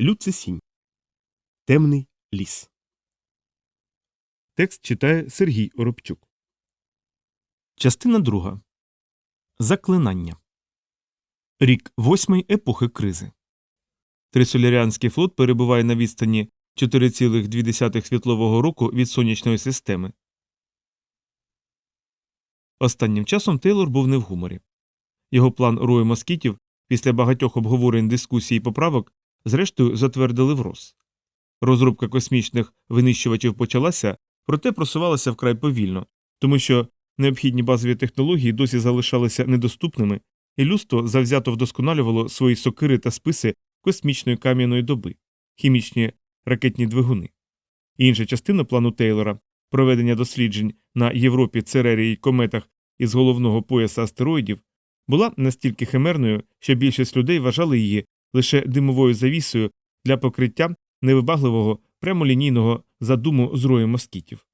Люцисінь. Темний ліс. Текст читає Сергій Оробчук. Частина друга. Заклинання. Рік восьмий епохи кризи. Трисоляріанський флот перебуває на відстані 4,2 світлового року від сонячної системи. Останнім часом Тейлор був не в гуморі. Його план рою москітів після багатьох обговорень дискусій і поправок зрештою затвердили враз. Розробка космічних винищувачів почалася, проте просувалася вкрай повільно, тому що необхідні базові технології досі залишалися недоступними, і людство завзято вдосконалювало свої сокири та списи космічної кам'яної доби, хімічні ракетні двигуни. Інша частина плану Тейлора проведення досліджень на Європі, Церерії й кометах із головного пояса астероїдів була настільки химерною, що більшість людей вважали її лише димовою завісою для покриття невибагливого прямолінійного задуму з рою москітів.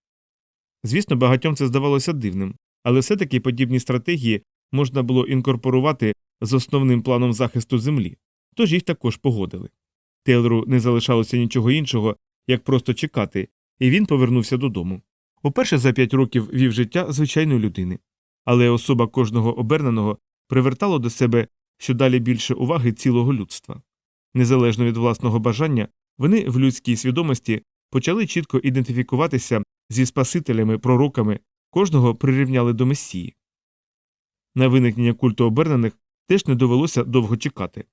Звісно, багатьом це здавалося дивним, але все таки подібні стратегії можна було інкорпорувати з основним планом захисту Землі, тож їх також погодили. Тейлору не залишалося нічого іншого, як просто чекати, і він повернувся додому. Уперше за п'ять років вів життя звичайної людини, але особа кожного оберненого привертало до себе щодалі більше уваги цілого людства. Незалежно від власного бажання, вони в людській свідомості почали чітко ідентифікуватися зі спасителями, пророками, кожного прирівняли до месії. На виникнення культу обернених теж не довелося довго чекати.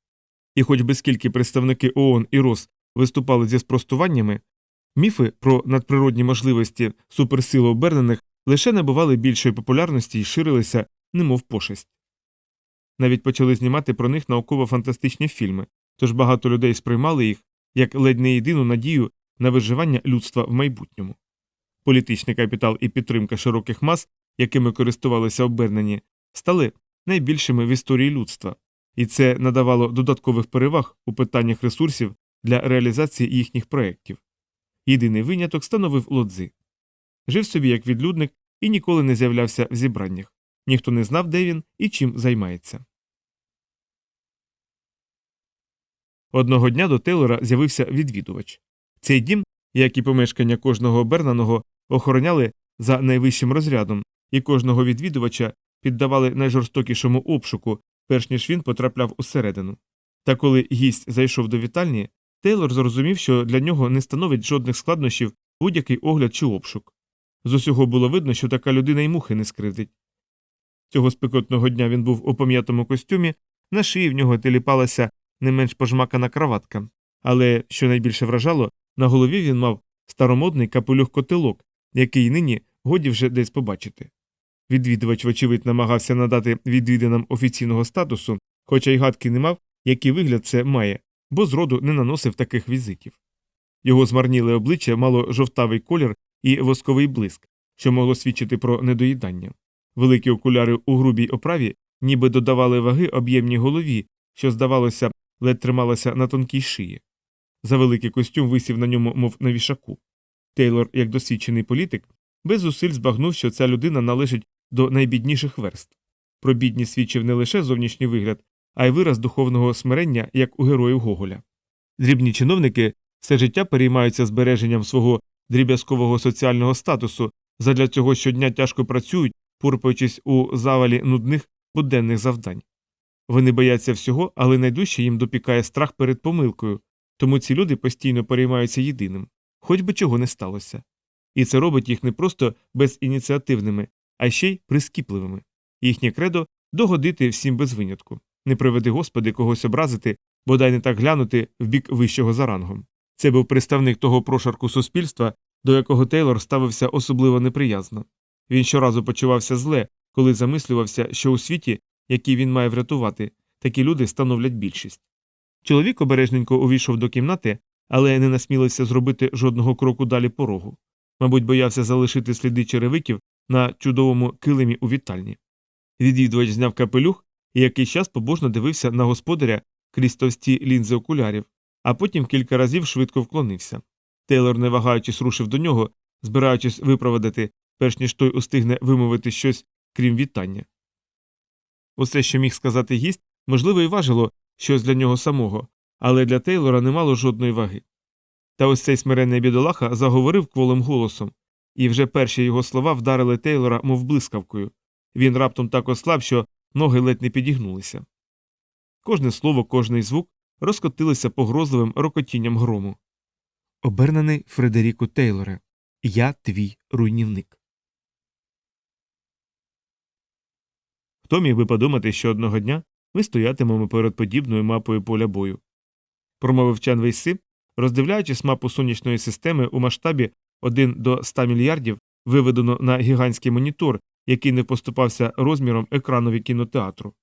І хоч би скільки представники ООН і РОС виступали зі спростуваннями, міфи про надприродні можливості суперсили обернених лише набували більшої популярності і ширилися, немов пошесть. Навіть почали знімати про них науково-фантастичні фільми, тож багато людей сприймали їх як ледь не єдину надію на виживання людства в майбутньому. Політичний капітал і підтримка широких мас, якими користувалися обернені, стали найбільшими в історії людства, і це надавало додаткових переваг у питаннях ресурсів для реалізації їхніх проєктів. Єдиний виняток становив лодзи. Жив собі як відлюдник і ніколи не з'являвся в зібраннях. Ніхто не знав, де він і чим займається. Одного дня до Тейлора з'явився відвідувач. Цей дім, як і помешкання кожного обернаного, охороняли за найвищим розрядом, і кожного відвідувача піддавали найжорстокішому обшуку, перш ніж він потрапляв усередину. Та коли гість зайшов до вітальні, Тейлор зрозумів, що для нього не становить жодних складнощів будь-який огляд чи обшук. З усього було видно, що така людина й мухи не скривдить. Цього спекотного дня він був у пом'ятому костюмі, на шиї в нього теліпалася не менш пожмакана краватка, але, що найбільше вражало, на голові він мав старомодний капелюх котелок, який нині годі вже десь побачити. Відвідувач, вочевидь, намагався надати відвідинам офіційного статусу, хоча й гадки не мав, який вигляд це має, бо зроду не наносив таких візитів. Його змарніле обличчя мало жовтавий колір і восковий блиск, що могло свідчити про недоїдання. Великі окуляри у грубій оправі ніби додавали ваги об'ємній голові, що, здавалося, ледь трималася на тонкій шиї. Завеликий костюм висів на ньому, мов на вішаку. Тейлор, як досвідчений політик, без зусиль збагнув, що ця людина належить до найбідніших верст. Про бідність свідчив не лише зовнішній вигляд, а й вираз духовного смирення, як у героїв Гоголя. Дрібні чиновники все життя переймаються збереженням свого дріб'язкового соціального статусу, задля цього щодня тяжко працюють, пурпаючись у завалі нудних буденних завдань. Вони бояться всього, але найдужче їм допікає страх перед помилкою, тому ці люди постійно переймаються єдиним, хоч би чого не сталося. І це робить їх не просто безініціативними, а ще й прискіпливими. Їхнє кредо догодити всім без винятку, не приведи господи когось образити, бодай не так глянути в бік вищого за рангом. Це був представник того прошарку суспільства, до якого Тейлор ставився особливо неприязно. Він щоразу почувався зле, коли замислювався, що у світі, який він має врятувати, такі люди становлять більшість. Чоловік обережненько увійшов до кімнати, але не насмілився зробити жодного кроку далі порогу. Мабуть, боявся залишити сліди черевиків на чудовому килимі у вітальні. Відвідувач зняв капелюх і якийсь час побожно дивився на господаря крізь товсті лінзи окулярів, а потім кілька разів швидко вклонився. Тейлор, не вагаючись, рушив до нього, збираючись випроводити, перш ніж той устигне вимовити щось, крім вітання. Усе, що міг сказати гість, можливо, і важило щось для нього самого, але для Тейлора не мало жодної ваги. Та ось цей смиренний бідолаха заговорив кволим голосом, і вже перші його слова вдарили Тейлора, мов блискавкою. Він раптом так ослаб, що ноги ледь не підігнулися. Кожне слово, кожний звук розкотилися погрозливим рокотінням грому. Обернений Фредеріку Тейлоре, я твій руйнівник. Хто міг би подумати, що одного дня ми стоятимемо перед подібною мапою поля бою? Промовив Чан Вейси, роздивляючись мапу сонячної системи у масштабі 1 до 100 мільярдів, виведено на гігантський монітор, який не поступався розміром екранові кінотеатру.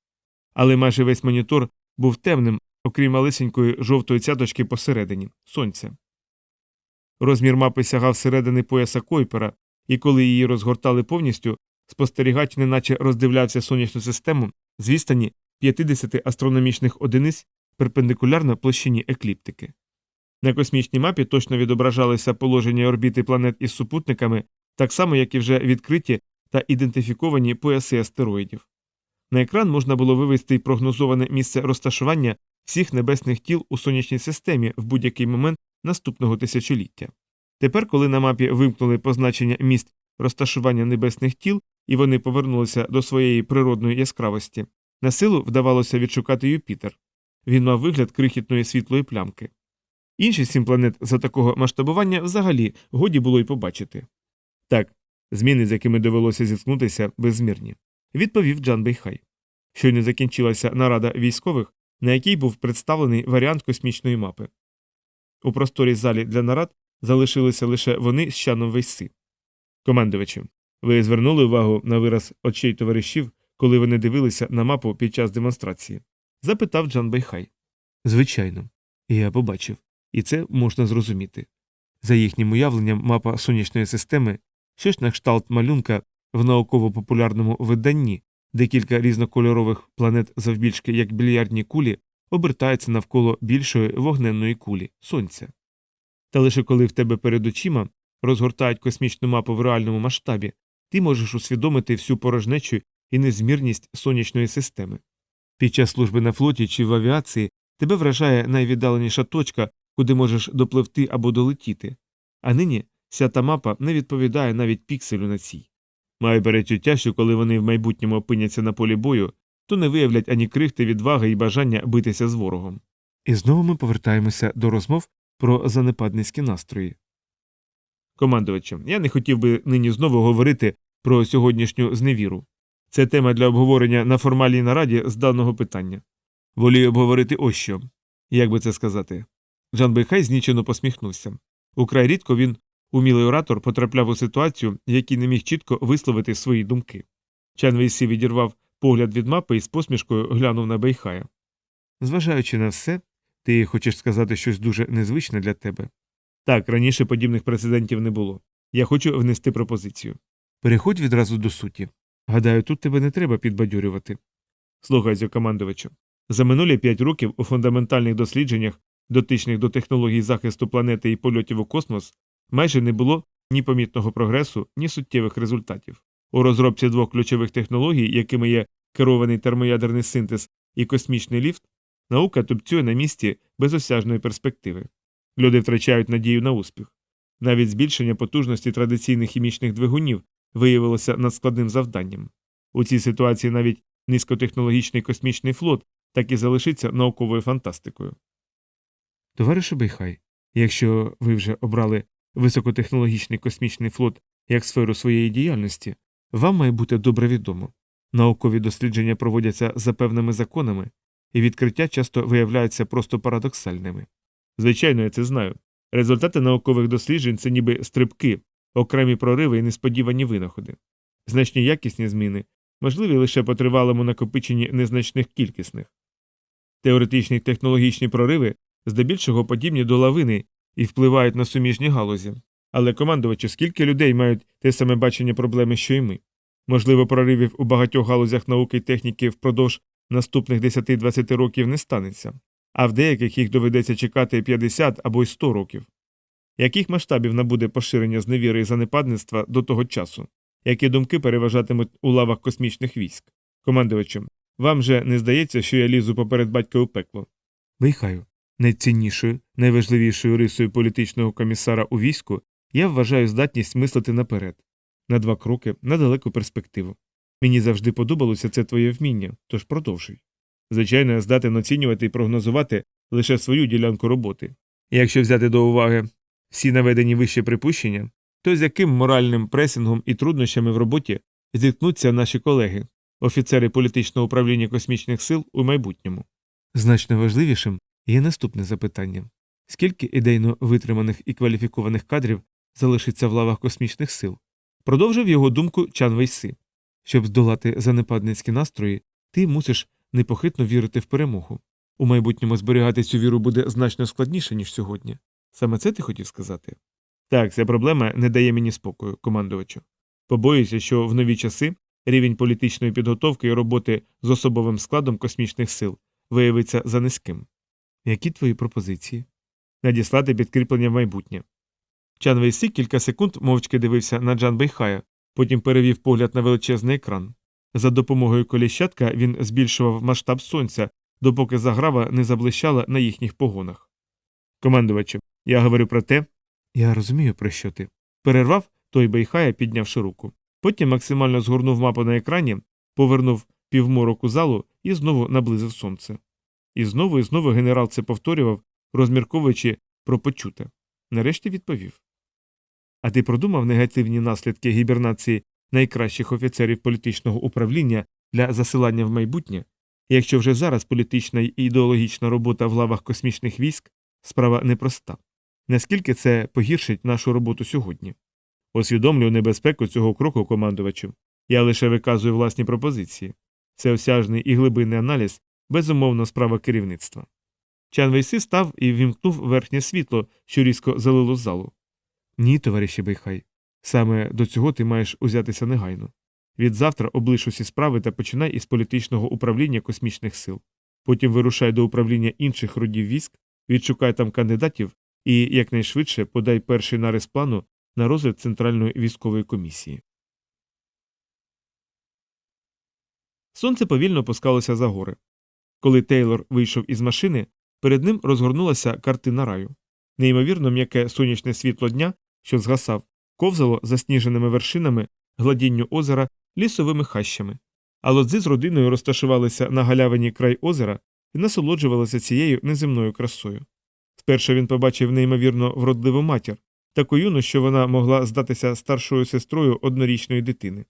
Але майже весь монітор був темним, окрім малесенької жовтої цяточки посередині сонця. Розмір мапи сягав середини пояса Койпера, і коли її розгортали повністю, спостерігач неначе роздивлявся сонячну систему з відстані 50 астрономічних одиниць перпендикулярно площині екліптики. На космічній мапі точно відображалися положення орбіти планет із супутниками, так само, як і вже відкриті та ідентифіковані пояси астероїдів. На екран можна було вивести й прогнозоване місце розташування всіх небесних тіл у сонячній системі в будь-який момент наступного тисячоліття. Тепер, коли на мапі вимкнули позначення місць розташування небесних тіл і вони повернулися до своєї природної яскравості, на силу вдавалося відшукати Юпітер. Він мав вигляд крихітної світлої плямки. Інші сім планет за такого масштабування взагалі годі було й побачити. Так, зміни, з якими довелося зіткнутися, безмірні, відповів Джан Бейхай. Щойно закінчилася нарада військових, на якій був представлений варіант космічної мапи. У просторій залі для нарад залишилися лише вони з Чаном Вейси. Командувачі, ви звернули увагу на вираз очей товаришів, коли вони дивилися на мапу під час демонстрації? запитав Джан Бейхай. Звичайно, я побачив, і це можна зрозуміти. За їхнім уявленням, мапа сонячної системи щось на кшталт малюнка в науково-популярному виданні, де кілька різнокольорових планет завбільшки як більярдні кулі обертаються навколо більшої вогненної кулі сонця. Та лише коли в тебе перед очима розгортають космічну мапу в реальному масштабі, ти можеш усвідомити всю порожнечу і незмірність сонячної системи. Під час служби на флоті чи в авіації тебе вражає найвіддаленіша точка, куди можеш допливти або долетіти, а нині вся та мапа не відповідає навіть пікселю на цій. Маю перечуття, що коли вони в майбутньому опиняться на полі бою, то не виявлять ані крихти відваги і бажання битися з ворогом. І знову ми повертаємося до розмов про занепадницькі настрої. Командувачем, я не хотів би нині знову говорити про сьогоднішню зневіру. Це тема для обговорення на формальній нараді з даного питання. Волію обговорити ось що. Як би це сказати? Жан Бейхай знічено посміхнувся. Украй рідко він, умілий оратор, потрапляв у ситуацію, якій не міг чітко висловити свої думки. Чан Вейсі відірвав погляд від мапи і з посмішкою глянув на Бейхая. Зважаючи на все, ти хочеш сказати щось дуже незвичне для тебе. Так, раніше подібних прецедентів не було. Я хочу внести пропозицію. Переходь відразу до суті. Гадаю, тут тебе не треба підбадьорювати. Слухайся, командувачу. За минулі п'ять років у фундаментальних дослідженнях, дотичних до технологій захисту планети і польотів у космос, майже не було ні помітного прогресу, ні суттєвих результатів. У розробці двох ключових технологій, якими є керований термоядерний синтез і космічний ліфт, наука тупцює на місці безосяжної перспективи. Люди втрачають надію на успіх. Навіть збільшення потужності традиційних хімічних двигунів виявилося надскладним завданням. У цій ситуації навіть низькотехнологічний космічний флот так і залишиться науковою фантастикою. Товаришу Бейхай, якщо ви вже обрали високотехнологічний космічний флот як сферу своєї діяльності, вам має бути добре відомо. Наукові дослідження проводяться за певними законами, і відкриття часто виявляються просто парадоксальними. Звичайно, я це знаю. Результати наукових досліджень це ніби стрибки, окремі прориви і несподівані винаходи. Значні якісні зміни можливі лише по тривалому накопиченні незначних кількісних. Теоретичні технологічні прориви здебільшого подібні до лавини і впливають на суміжні галузі. Але, командувачу, скільки людей мають те саме бачення проблеми, що й ми? Можливо, проривів у багатьох галузях науки й техніки впродовж наступних 10-20 років не станеться, а в деяких їх доведеться чекати 50 або й 100 років. Яких масштабів набуде поширення зневіри і занепадництва до того часу? Які думки переважатимуть у лавах космічних військ? Командувачем, вам же не здається, що я лізу поперед батька у пекло? Вихаю, Найціннішою, найважливішою рисою політичного комісара у війську я вважаю здатність мислити наперед, на два кроки, на далеку перспективу. Мені завжди подобалося це твоє вміння, тож продовжуй. Звичайно, я здатен оцінювати і прогнозувати лише свою ділянку роботи. Якщо взяти до уваги всі наведені вище припущення, то з яким моральним пресингом і труднощами в роботі зіткнуться наші колеги, офіцери політичного управління космічних сил у майбутньому. Значно важливішим є наступне запитання скільки ідейно витриманих і кваліфікованих кадрів залишиться в лавах космічних сил? Продовжив його думку Чан Вейси. Щоб здолати занепадницькі настрої, ти мусиш непохитно вірити в перемогу. У майбутньому зберігати цю віру буде значно складніше, ніж сьогодні. Саме це ти хотів сказати? Так, ця проблема не дає мені спокою, командувачу. Побоююся, що в нові часи рівень політичної підготовки і роботи з особовим складом космічних сил виявиться за низьким. Які твої пропозиції? Надіслати підкріплення в майбутнє. Чан Вейсі кілька секунд мовчки дивився на Джан Бейхая, потім перевів погляд на величезний екран. За допомогою коліщатка він збільшував масштаб сонця, допоки заграва не заблищала на їхніх погонах. Командувачу, я говорю про те. Я розумію, про що ти. Перервав той Бейхая, піднявши руку. Потім максимально згорнув мапу на екрані, повернув півморок у залу і знову наблизив сонце. І знову і знову генерал це повторював, розмірковуючи про почуте. Нарешті відповів. А ти продумав негативні наслідки гібернації найкращих офіцерів політичного управління для засилання в майбутнє? Якщо вже зараз політична і ідеологічна робота в лавах космічних військ справа непроста. Наскільки це погіршить нашу роботу сьогодні? Усвідомлюю небезпеку цього кроку командувачу. Я лише виказую власні пропозиції. Всеосяжний і глибинний аналіз безумовно справа керівництва. Чан Вейси став і вімкнув верхнє світло, що різко залило залу. Ні, товариші Бейхай. Саме до цього ти маєш узятися негайно. Відзавтра облиш усі справи та починай із політичного управління космічних сил. Потім вирушай до управління інших родів військ, відшукай там кандидатів і якнайшвидше подай перший нарис плану на розгляд Центральної військової комісії. Сонце повільно опускалося за гори. Коли Тейлор вийшов із машини, перед ним розгорнулася картина раю. Неймовірно м'яке сонячне світло дня, що згасав, ковзало засніженими вершинами, гладінню озера, лісовими хащами. А лодзи з родиною розташувалися на галявині край озера і насолоджувалися цією неземною красою. Спершу він побачив неймовірно вродливу матір, таку юну, що вона могла здатися старшою сестрою однорічної дитини.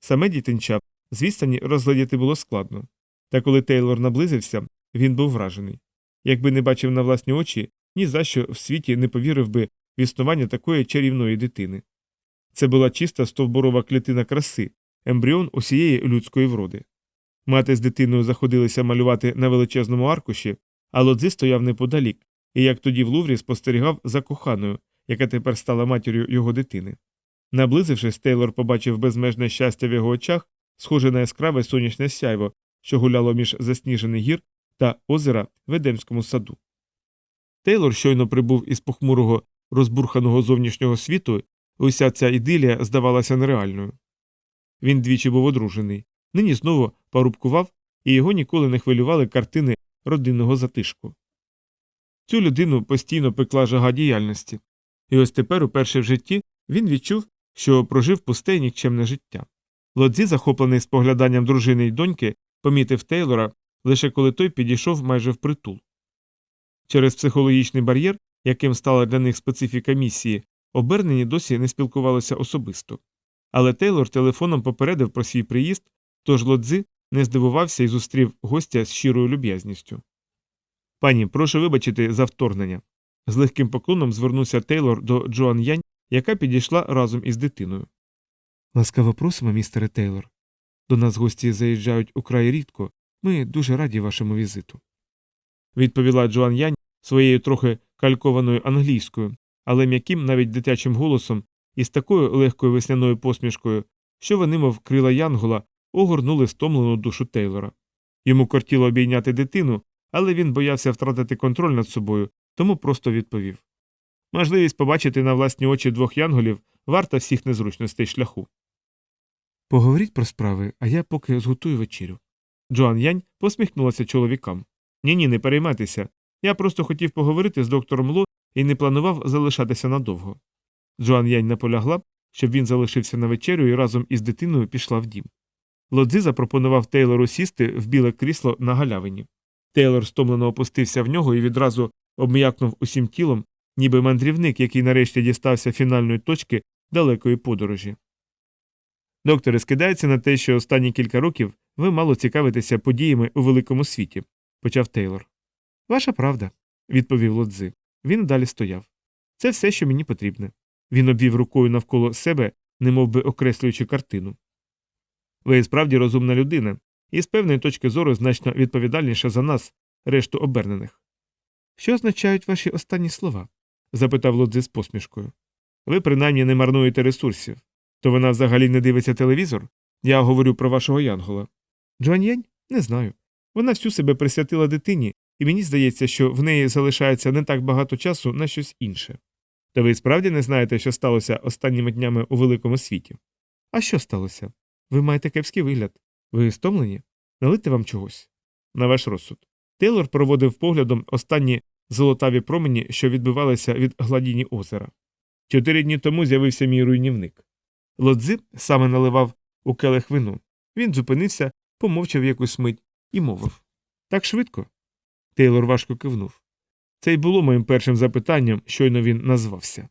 Саме дітинча з відстані розглядіти було складно. Та коли Тейлор наблизився, він був вражений. Якби не бачив на власні очі, ні за що в світі не повірив би в існування такої чарівної дитини. Це була чиста стовбурова клітина краси, ембріон усієї людської вроди. Мати з дитиною заходилися малювати на величезному аркуші, а лодзи стояв неподалік, і як тоді в Луврі спостерігав за коханою, яка тепер стала матір'ю його дитини. Наблизившись, Тейлор побачив безмежне щастя в його очах, схоже на яскраве сонячне сяйво, що гуляло між засніжених гір та озера в Едемському саду. Тейлор щойно прибув із похмурого розбурханого зовнішнього світу, уся ця ідилія здавалася нереальною. Він двічі був одружений, нині знову порубкував, і його ніколи не хвилювали картини родинного затишку. Цю людину постійно пекла жага діяльності, і ось тепер, уперше в житті, він відчув, що прожив пусте й нікчемне життя. Лодзі, захоплений спогляданням дружини й доньки, помітив Тейлора лише коли той підійшов майже впритул. Через психологічний бар'єр, яким стала для них специфіка місії, обернені досі не спілкувалися особисто. Але Тейлор телефоном попередив про свій приїзд, тож лодзи не здивувався і зустрів гостя з щирою люб'язністю. Пані, прошу вибачити за вторгнення. З легким поклоном звернувся Тейлор до Джоан Янь, яка підійшла разом із дитиною. Ласкаво просимо, містере Тейлор. До нас гості заїжджають украй рідко. Ми дуже раді вашому візиту. Відповіла Джоан Янь своєю трохи калькованою англійською, але м'яким навіть дитячим голосом і з такою легкою весняною посмішкою, що вони, мов крила Янгола, огорнули стомлену душу Тейлора. Йому кортіло обійняти дитину, але він боявся втратити контроль над собою, тому просто відповів Можливість побачити на власні очі двох янголів варта всіх незручностей шляху. Поговоріть про справи, а я поки зготую вечерю. Джоан Янь посміхнулася чоловікам. Ні ні, не переймайтеся. Я просто хотів поговорити з доктором Ло і не планував залишатися надовго. Джоан Янь наполягла, щоб він залишився на вечерю і разом із дитиною пішла в дім. Лодзи запропонував Тейлору сісти в біле крісло на галявині. Тейлор стомлено опустився в нього і відразу обм'якнув усім тілом, ніби мандрівник, який нарешті дістався фінальної точки далекої подорожі. Доктори скидається на те, що останні кілька років ви мало цікавитеся подіями у великому світі, почав Тейлор. Ваша правда, відповів Лодзи. Він далі стояв. Це все, що мені потрібне. Він обвів рукою навколо себе, немовби окреслюючи картину. Ви справді розумна людина, і з певної точки зору значно відповідальніша за нас, решту обернених. Що означають ваші останні слова? запитав Лодзи з посмішкою. Ви принаймні не марнуєте ресурсів. То вона взагалі не дивиться телевізор? Я говорю про вашого Янгола. Джуаньєнь? Не знаю. Вона всю себе присвятила дитині, і мені здається, що в неї залишається не так багато часу на щось інше. Та ви справді не знаєте, що сталося останніми днями у великому світі? А що сталося? Ви маєте кепський вигляд. Ви стомлені? Налити вам чогось? На ваш розсуд. Тейлор проводив поглядом останні золотаві промені, що відбивалися від гладіні озера. Чотири дні тому з'явився мій руйнівник. Лодзи саме наливав у келих вину. Він зупинився, помовчав якусь мить і мовив Так швидко. Тейлор важко кивнув. Це й було моїм першим запитанням, щойно він назвався.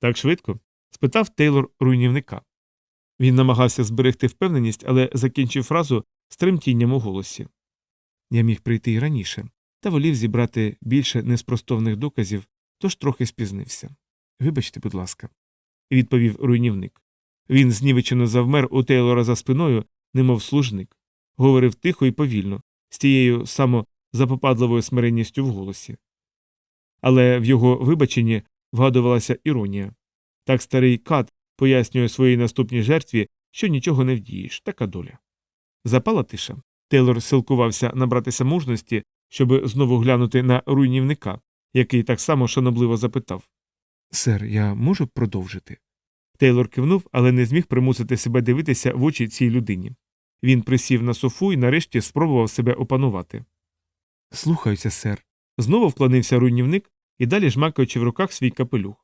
Так швидко? Спитав Тейлор руйнівника. Він намагався зберегти впевненість, але закінчив фразу з тремтінням у голосі. Я міг прийти й раніше, та волів зібрати більше неспростовних доказів, тож трохи спізнився. Вибачте, будь ласка, відповів руйнівник. Він знівечено завмер у Тейлора за спиною, немов служник, говорив тихо і повільно, з тією самозапопадливою смиренністю в голосі. Але в його вибаченні вгадувалася іронія. Так старий кат пояснює своїй наступній жертві, що нічого не вдієш, така доля. Запала тиша. Тейлор силкувався набратися мужності, щоб знову глянути на руйнівника, який так само шанобливо запитав Сер, я можу продовжити? Тейлор кивнув, але не зміг примусити себе дивитися в очі цій людині. Він присів на софу і нарешті спробував себе опанувати. Слухаюся, сер. Знову вклонився руйнівник і далі жмакаючи в руках свій капелюх.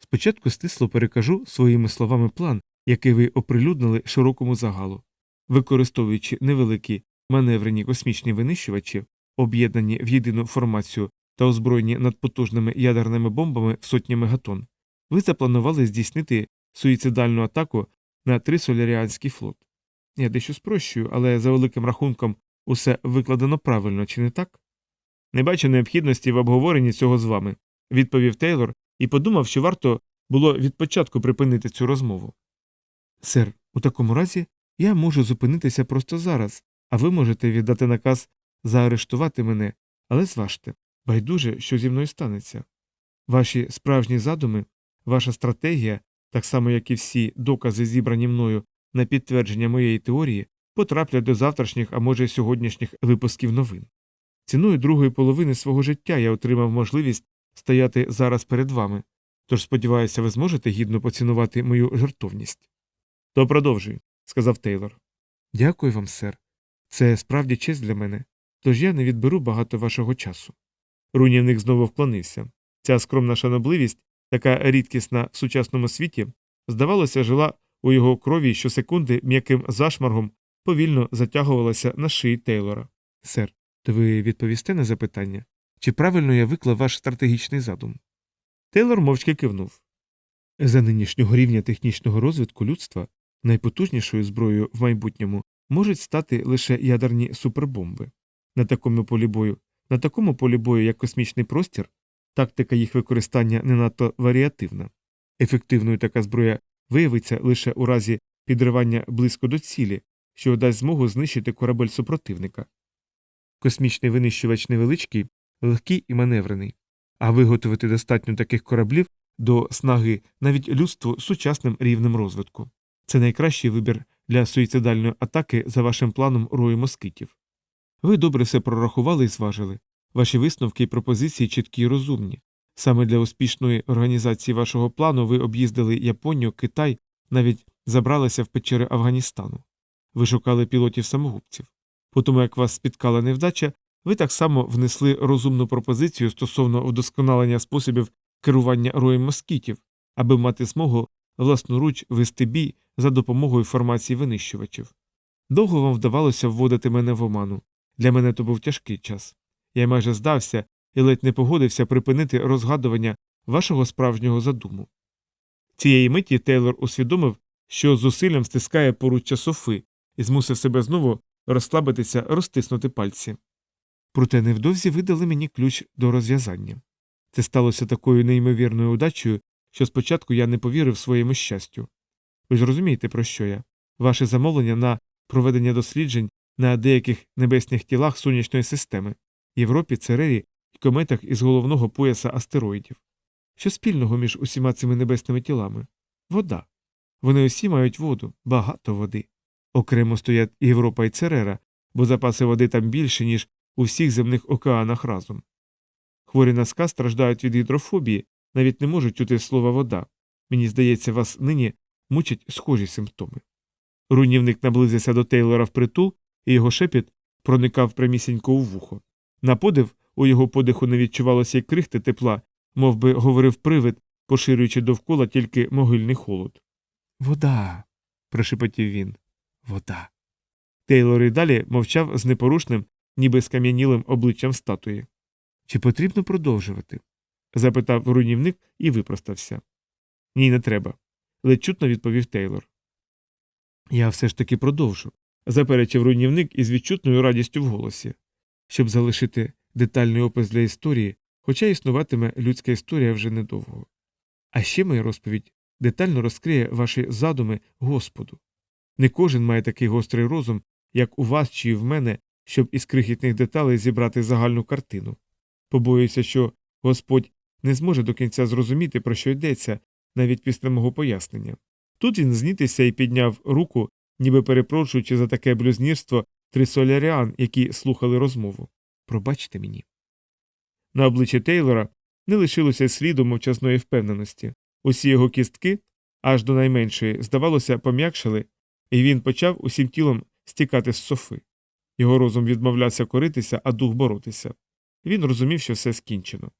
Спочатку стисло перекажу своїми словами план, який ви оприлюднили широкому загалу, використовуючи невеликі маневрені космічні винищувачі, об'єднані в єдину формацію та озброєні надпотужними ядерними бомбами сотні мегатон, ви запланували здійснити суїцидальну атаку на трисоляріанський флот. Я дещо спрощую, але за великим рахунком усе викладено правильно, чи не так? Не бачу необхідності в обговоренні цього з вами, відповів Тейлор і подумав, що варто було від початку припинити цю розмову. Сер, у такому разі я можу зупинитися просто зараз, а ви можете віддати наказ заарештувати мене, але зважте, байдуже, що зі мною станеться. Ваші справжні задуми, ваша стратегія, так само як і всі докази, зібрані мною на підтвердження моєї теорії, потраплять до завтрашніх, а може сьогоднішніх випусків новин. Ціною другої половини свого життя я отримав можливість стояти зараз перед вами, тож сподіваюся, ви зможете гідно поцінувати мою жертовність. То продовжуй, сказав Тейлор. Дякую вам, сер. Це справді честь для мене, тож я не відберу багато вашого часу. Руйнівник знову вклонився. Ця скромна шанобливість, така рідкісна в сучасному світі, здавалося, жила у його крові щосекунди м'яким зашмаргом повільно затягувалася на шиї Тейлора. Сер, то ви відповісте на запитання? Чи правильно я виклав ваш стратегічний задум? Тейлор мовчки кивнув. За нинішнього рівня технічного розвитку людства найпотужнішою зброєю в майбутньому можуть стати лише ядерні супербомби. На такому полі бою, на такому полі бою, як космічний простір, тактика їх використання не надто варіативна. Ефективною така зброя виявиться лише у разі підривання близько до цілі, що дасть змогу знищити корабель супротивника. Космічний винищувач невеличкий, легкий і маневрений, а виготовити достатньо таких кораблів до снаги навіть людству сучасним рівнем розвитку. Це найкращий вибір для суїцидальної атаки за вашим планом рою москитів. Ви добре все прорахували і зважили. Ваші висновки і пропозиції чіткі і розумні. Саме для успішної організації вашого плану ви об'їздили Японію, Китай, навіть забралися в печери Афганістану. Ви шукали пілотів самогубців. По тому, як вас спіткала невдача, ви так само внесли розумну пропозицію стосовно вдосконалення способів керування роєм москітів, аби мати змогу власноруч вести бій за допомогою формації винищувачів. Довго вам вдавалося вводити мене в оману. Для мене то був тяжкий час. Я майже здався і ледь не погодився припинити розгадування вашого справжнього задуму. Цієї миті Тейлор усвідомив, що зусиллям стискає поруччя Софи і змусив себе знову розслабитися, розтиснути пальці. Проте невдовзі видали мені ключ до розв'язання. Це сталося такою неймовірною удачею, що спочатку я не повірив своєму щастю. Ви ж розумієте, про що я? Ваше замовлення на проведення досліджень на деяких небесних тілах сонячної системи Європі, Церері і кометах із головного пояса астероїдів. Що спільного між усіма цими небесними тілами? Вода. Вони усі мають воду, багато води. Окремо стоять Європа і Церера, бо запаси води там більше, ніж у всіх земних океанах разом. Хворі на ска страждають від гідрофобії, навіть не можуть чути слова вода. Мені здається, вас нині мучать схожі симптоми. Руйнівник наблизився до Тейлора впритул, і його шепіт проникав прямісінько у вухо. На подив у його подиху не відчувалося й крихти тепла, мов би говорив привид, поширюючи довкола тільки могильний холод. Вода. прошепотів він. Вода. Тейлор і далі мовчав з непорушним, ніби скам'янілим обличчям статуї. Чи потрібно продовжувати? запитав руйнівник і випростався. Ні, не треба. ледь чутно відповів Тейлор. Я все ж таки продовжу, заперечив руйнівник із відчутною радістю в голосі, щоб залишити детальний опис для історії, хоча існуватиме людська історія вже недовго. А ще моя розповідь детально розкриє ваші задуми Господу. Не кожен має такий гострий розум, як у вас чи в мене, щоб із крихітних деталей зібрати загальну картину. Побоююся, що Господь не зможе до кінця зрозуміти, про що йдеться, навіть після мого пояснення. Тут він знітився і підняв руку, ніби перепрошуючи за таке блюзнірство трисоляріан, які слухали розмову. Пробачте мені. На обличчі Тейлора не лишилося сліду мовчазної впевненості. Усі його кістки, аж до найменшої, здавалося, пом'якшили, і він почав усім тілом стікати з софи. Його розум відмовлявся коритися, а дух боротися. Він розумів, що все скінчено.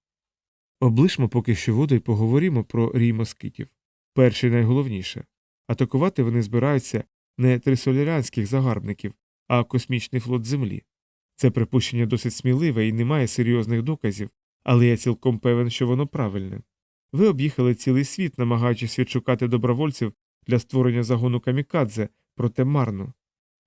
Облишмо поки що воду і поговоримо про рій москитів. Перше і найголовніше атакувати вони збираються не трисолярянських загарбників, а космічний флот Землі. Це припущення досить сміливе і немає серйозних доказів, але я цілком певен, що воно правильне. Ви об'їхали цілий світ, намагаючись відшукати добровольців для створення загону камікадзе, проте марно.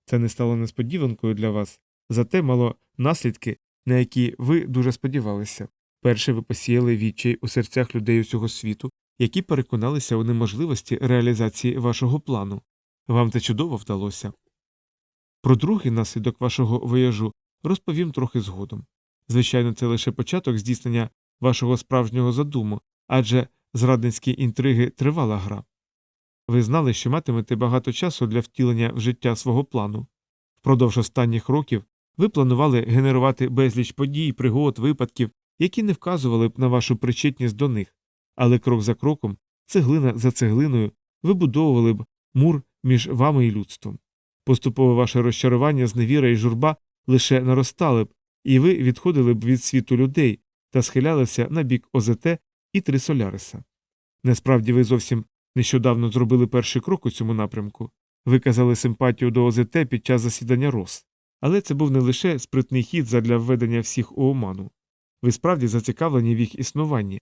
Це не стало несподіванкою для вас, зате мало наслідки, на які ви дуже сподівалися. Перше ви посіяли відчай у серцях людей усього світу, які переконалися у неможливості реалізації вашого плану. Вам це чудово вдалося. Про другий наслідок вашого вояжу розповім трохи згодом. Звичайно, це лише початок здійснення вашого справжнього задуму, адже зрадницькі інтриги тривала гра. Ви знали, що матимете багато часу для втілення в життя свого плану. Впродовж останніх років ви планували генерувати безліч подій, пригод, випадків, які не вказували б на вашу причетність до них, але крок за кроком, цеглина за цеглиною, вибудовували б мур між вами і людством. Поступово ваше розчарування, зневіра і журба лише наростали б, і ви відходили б від світу людей та схилялися на бік ОЗТ і Трисоляриса. Насправді ви зовсім нещодавно зробили перший крок у цьому напрямку, виказали симпатію до ОЗТ під час засідання РОС, але це був не лише спритний хід задля введення всіх у оману. Ви справді зацікавлені в їх існуванні,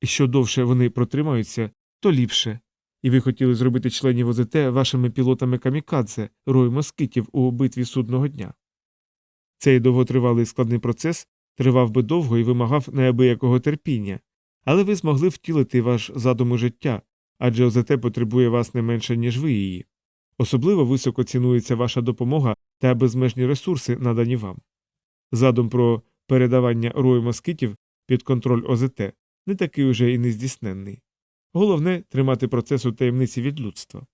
і що довше вони протримаються, то ліпше. І ви хотіли зробити членів ОЗТ вашими пілотами камікадзе, рою москитів у битві судного дня. Цей довготривалий складний процес тривав би довго і вимагав неабиякого терпіння, але ви змогли втілити ваш задум у життя, адже ОЗТ потребує вас не менше, ніж ви її. Особливо високо цінується ваша допомога та безмежні ресурси, надані вам. Задум про передавання рою москитів під контроль ОЗТ не такий уже і нездійсненний. Головне тримати процес у таємниці від людства.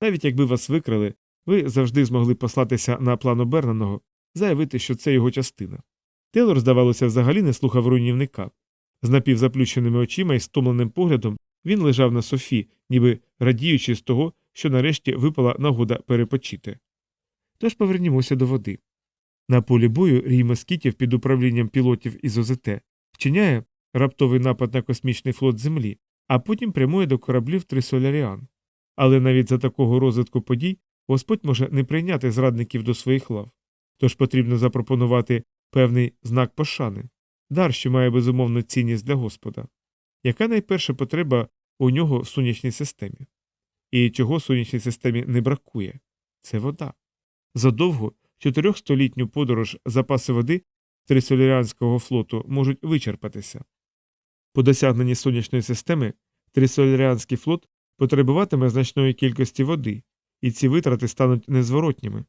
Навіть якби вас викрали, ви завжди змогли послатися на план оберненого, заявити, що це його частина. Тейлор, здавалося, взагалі не слухав руйнівника. З напівзаплющеними очима і стомленим поглядом він лежав на софі, ніби радіючи з того, що нарешті випала нагода перепочити. Тож повернімося до води. На полі бою рій москітів під управлінням пілотів із ОЗТ вчиняє раптовий напад на космічний флот Землі, а потім прямує до кораблів Трисоляріан. Але навіть за такого розвитку подій Господь може не прийняти зрадників до своїх лав. Тож потрібно запропонувати певний знак пошани, дар, що має безумовну цінність для Господа. Яка найперша потреба у нього в сонячній системі? І чого сонячній системі не бракує? Це вода. За довгу чотирьохстолітню подорож запаси води Трисоляріанського флоту можуть вичерпатися. По досягненні сонячної системи Трисоляріанський флот потребуватиме значної кількості води, і ці витрати стануть незворотніми.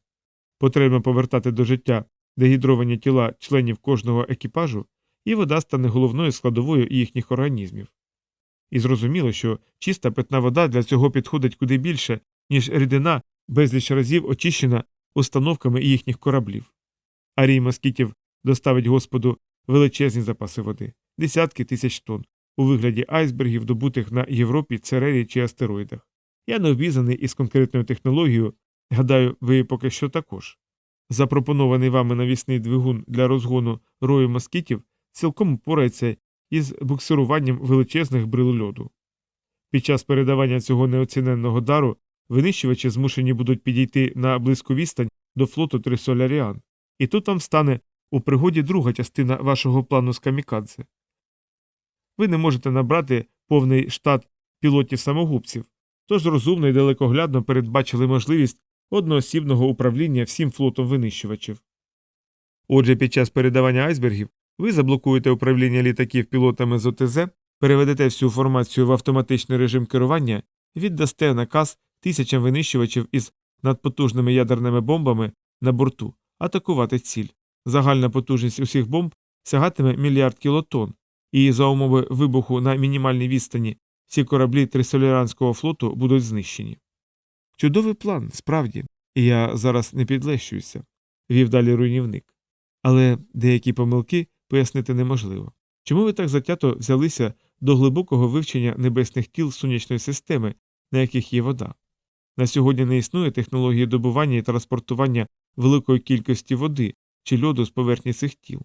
Потрібно повертати до життя дегідровані тіла членів кожного екіпажу, і вода стане головною складовою їхніх організмів. І зрозуміло, що чиста питна вода для цього підходить куди більше, ніж рідина безліч разів очищена установками їхніх кораблів. Арій москітів доставить Господу величезні запаси води, десятки тисяч тонн, у вигляді айсбергів, добутих на Європі, Церері чи астероїдах. Я не обізнаний із конкретною технологією, гадаю, ви поки що також. Запропонований вами навісний двигун для розгону рою москітів цілком упорається із буксируванням величезних брил льоду. Під час передавання цього неоціненного дару винищувачі змушені будуть підійти на близьку відстань до флоту Трисоляріан, і тут вам стане у пригоді друга частина вашого плану з камікадзе. Ви не можете набрати повний штат пілотів-самогубців, тож розумно і далекоглядно передбачили можливість одноосібного управління всім флотом винищувачів. Отже, під час передавання айсбергів ви заблокуєте управління літаків пілотами з ОТЗ, переведете всю формацію в автоматичний режим керування, віддасте наказ тисячам винищувачів із надпотужними ядерними бомбами на борту атакувати ціль. Загальна потужність усіх бомб сягатиме мільярд кілотон, і за умови вибуху на мінімальній відстані всі кораблі Трисоліранського флоту будуть знищені. Чудовий план, справді, і я зараз не підлещуюся, вів далі руйнівник. Але деякі помилки пояснити неможливо. Чому ви так затято взялися до глибокого вивчення небесних тіл сонячної системи, на яких є вода? На сьогодні не існує технології добування і транспортування великої кількості води чи льоду з поверхні цих тіл.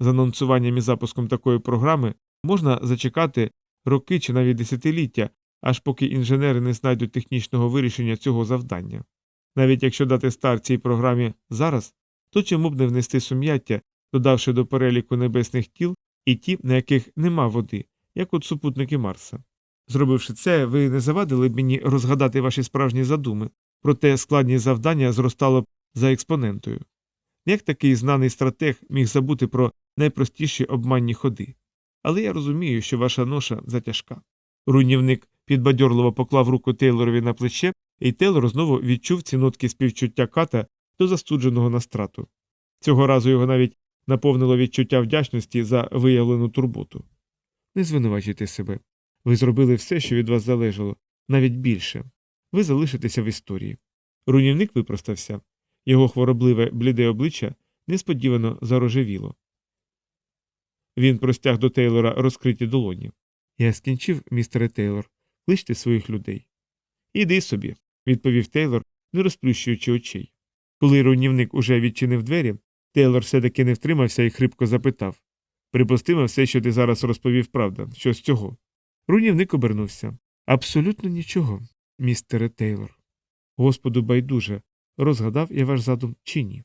З анонсуванням і запуском такої програми можна зачекати роки чи навіть десятиліття, аж поки інженери не знайдуть технічного вирішення цього завдання. Навіть якщо дати старт цій програмі зараз, то чому б не внести сум'яття, додавши до переліку небесних тіл і ті, на яких нема води, як от супутники Марса. Зробивши це, ви не завадили б мені розгадати ваші справжні задуми, проте складність завдання зростало б за експонентою. Як такий знаний стратег міг забути про найпростіші обманні ходи? Але я розумію, що ваша ноша затяжка. Руйнівник підбадьорливо поклав руку Тейлорові на плече, і Тейлор знову відчув ці нотки співчуття ката до застудженого настрату. Цього разу його навіть наповнило відчуття вдячності за виявлену турботу. Не звинувачуйте себе. Ви зробили все, що від вас залежало, навіть більше. Ви залишитеся в історії. Руйнівник випростався. Його хворобливе бліде обличчя несподівано зарожевіло. Він простяг до Тейлора розкриті долоні. Я скінчив, містере Тейлор, кличте своїх людей. Іди собі, відповів Тейлор, не розплющуючи очей. Коли руйнівник уже відчинив двері, Тейлор все таки не втримався і хрипко запитав Припустимо, все, що ти зараз розповів, правда, що з цього. Руйнівник обернувся. Абсолютно нічого, містере Тейлор. Господу байдуже, розгадав я ваш задум чи ні.